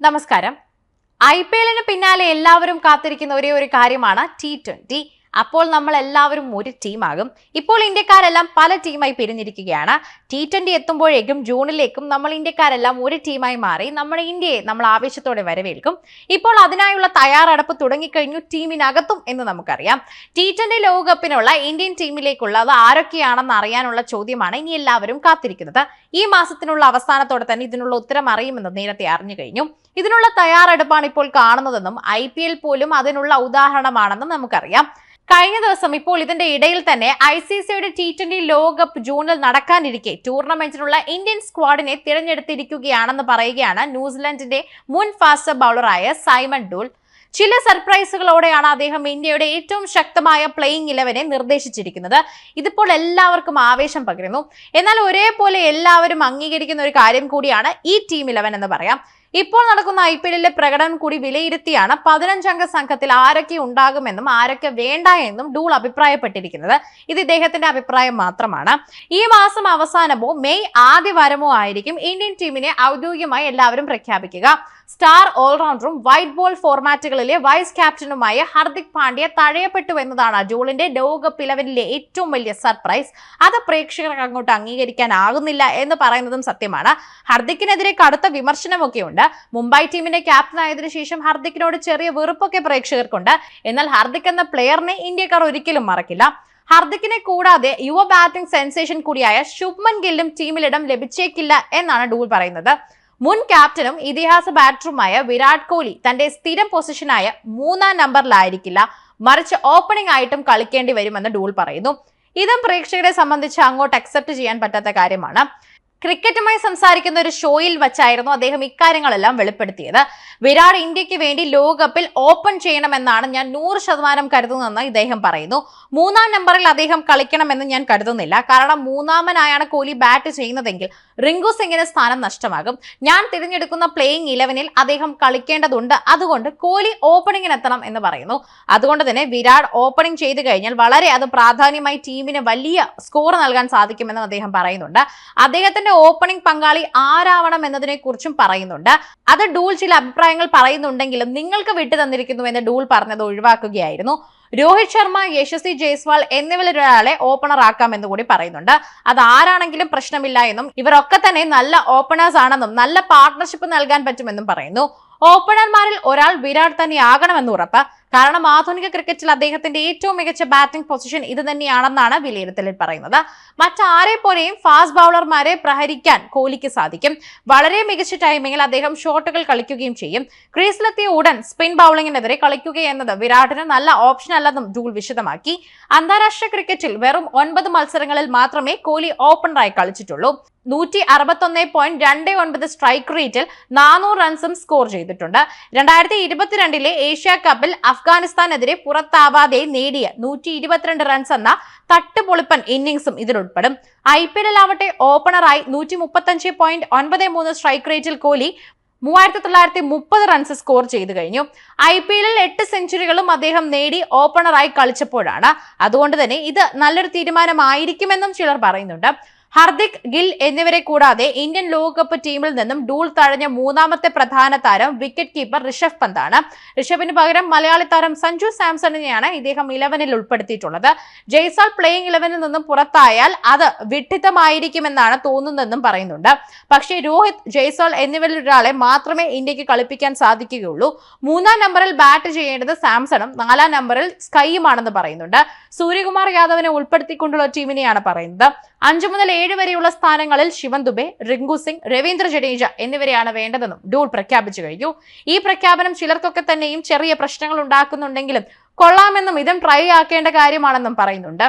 നമസ്കാരം. I P എല്ലിന് പിന്നാലെ എല്ലാവരും കാത്തിരിക്കുന്ന ഒരേ ഒരു കാര്യമാണ് ടി ട്വന്റി. അപ്പോൾ നമ്മൾ എല്ലാവരും ഒരു ടീമാകും. ഇപ്പോൾ ഇന്ത്യക്കാരെല്ലാം പല ടീമായി പിരിഞ്ഞിരിക്കുകയാണ്. ടി ട്വന്റി എത്തുമ്പോഴേക്കും ജൂണിലേക്കും നമ്മൾ ഇന്ത്യക്കാരെല്ലാം ഒരു ടീമായി മാറി നമ്മുടെ ഇന്ത്യയെ നമ്മൾ ആവേശത്തോടെ വരവേൽക്കും. ഇപ്പോൾ അതിനായുള്ള തയ്യാറെടുപ്പ് തുടങ്ങിക്കഴിഞ്ഞു ടീമിനകത്തും എന്ന് നമുക്കറിയാം. ടി ട്വന്റി ലോകകപ്പിനുള്ള ഇന്ത്യൻ ടീമിലേക്കുള്ള അത് ആരൊക്കെയാണെന്ന് അറിയാനുള്ള ചോദ്യമാണ് ഇനി എല്ലാവരും കാത്തിരിക്കുന്നത്. ഈ മാസത്തിനുള്ള അവസാനത്തോടെ തന്നെ ഇതിനുള്ള ഉത്തരം അറിയുമെന്ന് നേരത്തെ അറിഞ്ഞു കഴിഞ്ഞു. ഇതിനുള്ള തയ്യാറെടുപ്പാണ് ഇപ്പോൾ കാണുന്നതെന്നും ഐ പോലും അതിനുള്ള ഉദാഹരണമാണെന്നും നമുക്കറിയാം. കഴിഞ്ഞ ദിവസം ഇപ്പോൾ ഇതിന്റെ ഇടയിൽ തന്നെ ഐ സി സിയുടെ ടി ട്വന്റി ലോകകപ്പ് ജൂണിൽ നടക്കാനിരിക്കെ. ടൂർണമെന്റിനുള്ള ഇന്ത്യൻ സ്ക്വാഡിനെ തിരഞ്ഞെടുത്തിരിക്കുകയാണെന്ന് പറയുകയാണ് ന്യൂസിലൻഡിന്റെ മുൻ ഫാസ്റ്റ് ബൗളറായ സൈമൺ ഡൂൾ. ചില സർപ്രൈസുകളോടെയാണ് അദ്ദേഹം ഇന്ത്യയുടെ ഏറ്റവും ശക്തമായ പ്ലേയിങ് ഇലവനെ നിർദ്ദേശിച്ചിരിക്കുന്നത്. ഇതിപ്പോൾ എല്ലാവർക്കും ആവേശം പകരുന്നു. എന്നാൽ ഒരേപോലെ എല്ലാവരും അംഗീകരിക്കുന്ന ഒരു കാര്യം കൂടിയാണ് ഈ ടീം ഇലവൻ എന്ന് പറയാം. ഇപ്പോൾ നടക്കുന്ന ഐ പി എല്ലിലെ പ്രകടനം കൂടി വിലയിരുത്തിയാണ് പതിനഞ്ചംഗ സംഘത്തിൽ ആരൊക്കെ ഉണ്ടാകുമെന്നും ആരൊക്കെ വേണ്ട എന്നും ഡൂൾ അഭിപ്രായപ്പെട്ടിരിക്കുന്നത്. ഇത് ഇദ്ദേഹത്തിന്റെ അഭിപ്രായം മാത്രമാണ്. ഈ മാസം അവസാനമോ മെയ് ആദ്യ വാരമോ ആയിരിക്കും ഇന്ത്യൻ ടീമിനെ ഔദ്യോഗികമായി എല്ലാവരും പ്രഖ്യാപിക്കുക. സ്റ്റാർ ഓൾറൗണ്ടറും വൈറ്റ് ബോൾ ഫോർമാറ്റുകളിലെ വൈസ് ക്യാപ്റ്റനുമായ ഹർദിക് പാണ്ഡ്യ തഴയപ്പെട്ടു എന്നതാണ് ജൂളിന്റെ ലോകകപ്പ് ഇലവനിലെ ഏറ്റവും വലിയ സർപ്രൈസ്. അത് പ്രേക്ഷകർക്ക് അങ്ങോട്ട് അംഗീകരിക്കാനാകുന്നില്ല എന്ന് പറയുന്നതും സത്യമാണ്. ഹർദിക്കിനെതിരെ കടുത്ത വിമർശനമൊക്കെ ഉണ്ട് മുംബൈ ടീമിന്റെ ക്യാപ്റ്റൻ ആയതിനു ശേഷം ഹർദിക്കിനോട് ചെറിയ വെറുപ്പൊക്കെ പ്രേക്ഷകർക്കുണ്ട്. എന്നാൽ ഹർദിക് എന്ന പ്ലെയറിനെ ഇന്ത്യക്കാർ ഒരിക്കലും മറക്കില്ല. ഹർദിക്കിനെ കൂടാതെ യുവ ബാറ്റിംഗ് സെൻസേഷൻ കൂടിയായ ശുഭ്മൻ ഗില്ലും ടീമിലിടം ലഭിച്ചേക്കില്ല എന്നാണ് ഡൂൾ പറയുന്നത്. മുൻ ക്യാപ്റ്റനും ഇതിഹാസ ബാറ്ററുമായ വിരാട് കോഹ്ലി തന്റെ സ്ഥിരം പൊസിഷനായ മൂന്നാം നമ്പറിലായിരിക്കില്ല. മറിച്ച് ഓപ്പണിംഗ് ആയിട്ടും കളിക്കേണ്ടി വരുമെന്ന് ഡൂൾ പറയുന്നു. ഇതും പ്രേക്ഷകരെ സംബന്ധിച്ച് അങ്ങോട്ട് അക്സെപ്റ്റ് ചെയ്യാൻ പറ്റാത്ത കാര്യമാണ്. ക്രിക്കറ്റുമായി സംസാരിക്കുന്ന ഒരു ഷോയിൽ വച്ചായിരുന്നു അദ്ദേഹം ഇക്കാര്യങ്ങളെല്ലാം വെളിപ്പെടുത്തിയത്. വിരാട് ഇന്ത്യയ്ക്ക് വേണ്ടി ലോകകപ്പിൽ ഓപ്പൺ ചെയ്യണമെന്നാണ് ഞാൻ നൂറ് ശതമാനം കരുതുന്നതെന്ന് ഇദ്ദേഹം പറയുന്നു. മൂന്നാം നമ്പറിൽ അദ്ദേഹം കളിക്കണമെന്ന് ഞാൻ കരുതുന്നില്ല. കാരണം മൂന്നാമനായാണ് കോഹ്ലി ബാറ്റ് ചെയ്യുന്നതെങ്കിൽ റിങ്കു സിംഗിന് സ്ഥാനം നഷ്ടമാകും. ഞാൻ തിരഞ്ഞെടുക്കുന്ന പ്ലേയിങ് ഇലവനിൽ അദ്ദേഹം കളിക്കേണ്ടതുണ്ട്. അതുകൊണ്ട് കോഹ്ലി ഓപ്പണിംഗിന് എത്തണം എന്ന് പറയുന്നു. അതുകൊണ്ട് തന്നെ വിരാട് ഓപ്പണിംഗ് ചെയ്തു കഴിഞ്ഞാൽ വളരെ അത് പ്രാധാന്യമായി ടീമിന് വലിയ സ്കോർ നൽകാൻ സാധിക്കുമെന്നും അദ്ദേഹം പറയുന്നുണ്ട്. അദ്ദേഹത്തിന്റെ ഓപ്പണിംഗ് പങ്കാളി ആരാവണം എന്നതിനെ കുറിച്ചും പറയുന്നുണ്ട്. അത് ഡൂൾ ചില അഭിപ്രായങ്ങൾ പറയുന്നുണ്ടെങ്കിലും നിങ്ങൾക്ക് വിട്ടു തന്നിരിക്കുന്നു എന്ന് ഡൂൾ പറഞ്ഞത് ഒഴിവാക്കുകയായിരുന്നു. രോഹിത് ശർമ്മ യശസ്വി ജയ്സ്വാൾ എന്നിവരൊരാളെ ഓപ്പണർ ആക്കാമെന്ന് കൂടി പറയുന്നുണ്ട്. അത് ആരാണെങ്കിലും പ്രശ്നമില്ല എന്നും ഇവരൊക്കെ തന്നെ നല്ല ഓപ്പണേഴ്സ് ആണെന്നും നല്ല പാർട്ണർഷിപ്പ് നൽകാൻ പറ്റുമെന്നും പറയുന്നു. ഓപ്പണർമാരിൽ ഒരാൾ വിരാട് തന്നെ ആകണമെന്ന് ഉറപ്പ്. കാരണം ആധുനിക ക്രിക്കറ്റിൽ അദ്ദേഹത്തിന്റെ ഏറ്റവും മികച്ച ബാറ്റിംഗ് പൊസിഷൻ ഇത് തന്നെയാണെന്നാണ് വിലയിരുത്തലിൽ പറയുന്നത്. മറ്റാരെ പോലെയും ഫാസ്റ്റ് ബൗളർമാരെ പ്രഹരിക്കാൻ കോഹ്ലിക്ക് സാധിക്കും. വളരെ മികച്ച ടൈമിങ്ങിൽ അദ്ദേഹം ഷോട്ടുകൾ കളിക്കുകയും ചെയ്യും. ക്രീസിലെത്തിയ ഉടൻ സ്പിൻ ബൗളിങ്ങിനെതിരെ കളിക്കുക എന്നത് വിരാടിന് നല്ല ഓപ്ഷൻ അല്ലെന്നും ഡൂൾ വിശദമാക്കി. അന്താരാഷ്ട്ര ക്രിക്കറ്റിൽ വെറും ഒൻപത് മത്സരങ്ങളിൽ മാത്രമേ കോഹ്ലി ഓപ്പണറായി കളിച്ചിട്ടുള്ളൂ. നൂറ്റി അറുപത്തൊന്ന് പോയിന്റ് രണ്ട് ഒൻപത് സ്ട്രൈക്ക് റേറ്റിൽ നാനൂറ് റൺസും സ്കോർ ചെയ്തിട്ടുണ്ട്. രണ്ടായിരത്തി ഇരുപത്തിരണ്ടിലെ ഏഷ്യ കപ്പിൽ അഫ്ഗാനിസ്ഥാനെതിരെ പുറത്താവാതെ നേടിയ നൂറ്റി ഇരുപത്തിരണ്ട് റൺസ് എന്ന തട്ടുപൊളിപ്പൻ ഇന്നിംഗ്സും ഇതിലുൾപ്പെടും. ഐ പി എല്ലിലാവട്ടെ ഓപ്പണറായി നൂറ്റി മുപ്പത്തഞ്ച് പോയിന്റ് ഒൻപത് മൂന്ന് സ്ട്രൈക്ക് റേറ്റിൽ കോഹ്ലി മൂവായിരത്തി തൊള്ളായിരത്തി മുപ്പത് റൺസ് സ്കോർ ചെയ്തു കഴിഞ്ഞു. ഐ പി എല്ലിൽ എട്ട് സെഞ്ചുറികളും അദ്ദേഹം നേടി ഓപ്പണറായി കളിച്ചപ്പോഴാണ്. അതുകൊണ്ട് തന്നെ ഇത് നല്ലൊരു തീരുമാനമായിരിക്കുമെന്നും ചിലർ പറയുന്നുണ്ട്. ഹർദിക് ഗിൽ എന്നിവരെ കൂടാതെ ഇന്ത്യൻ ലോകകപ്പ് ടീമിൽ നിന്നും ഡൂൾ തഴഞ്ഞ മൂന്നാമത്തെ പ്രധാന താരം വിക്കറ്റ് കീപ്പർ ഋഷഭ് പന്താണ്. ഋഷഭിന് പകരം മലയാളി താരം സഞ്ജു സാംസണിനെയാണ് ഇദ്ദേഹം ഇലവനിൽ ഉൾപ്പെടുത്തിയിട്ടുള്ളത്. ജയ്സാൾ പ്ലേയിങ് ഇലവനിൽ നിന്നും പുറത്തായാൽ അത് വിഡ്ഢിത്തമായിരിക്കുമെന്നാണ് തോന്നുന്നതെന്നും പറയുന്നുണ്ട്. പക്ഷേ രോഹിത് ജയ്സാൾ എന്നിവരിൽ ഒരാളെ മാത്രമേ ഇന്ത്യയ്ക്ക് കളിപ്പിക്കാൻ സാധിക്കുകയുള്ളൂ. മൂന്നാം നമ്പറിൽ ബാറ്റ് ചെയ്യേണ്ടത് സാംസണും നാലാം നമ്പറിൽ സ്കൈയുമാണെന്ന് പറയുന്നുണ്ട്. സൂര്യകുമാർ യാദവിനെ ഉൾപ്പെടുത്തിക്കൊണ്ടുള്ള ടീമിനെയാണ് പറയുന്നത്. അഞ്ചു മുതൽ ഏഴ് വരെയുള്ള സ്ഥാനങ്ങളിൽ ശിവൻ ദുബെ റിങ്കു സിംഗ് രവീന്ദ്ര ജഡേജ എന്നിവരെയാണ് വേണ്ടതെന്നും ഡൂൾ പ്രഖ്യാപിച്ചു കഴിഞ്ഞു. ഈ പ്രഖ്യാപനം ചിലർക്കൊക്കെ തന്നെയും ചെറിയ പ്രശ്നങ്ങൾ ഉണ്ടാക്കുന്നുണ്ടെങ്കിലും കൊള്ളാമെന്നും ഇതും ട്രൈ ആക്കേണ്ട കാര്യമാണെന്നും പറയുന്നുണ്ട്.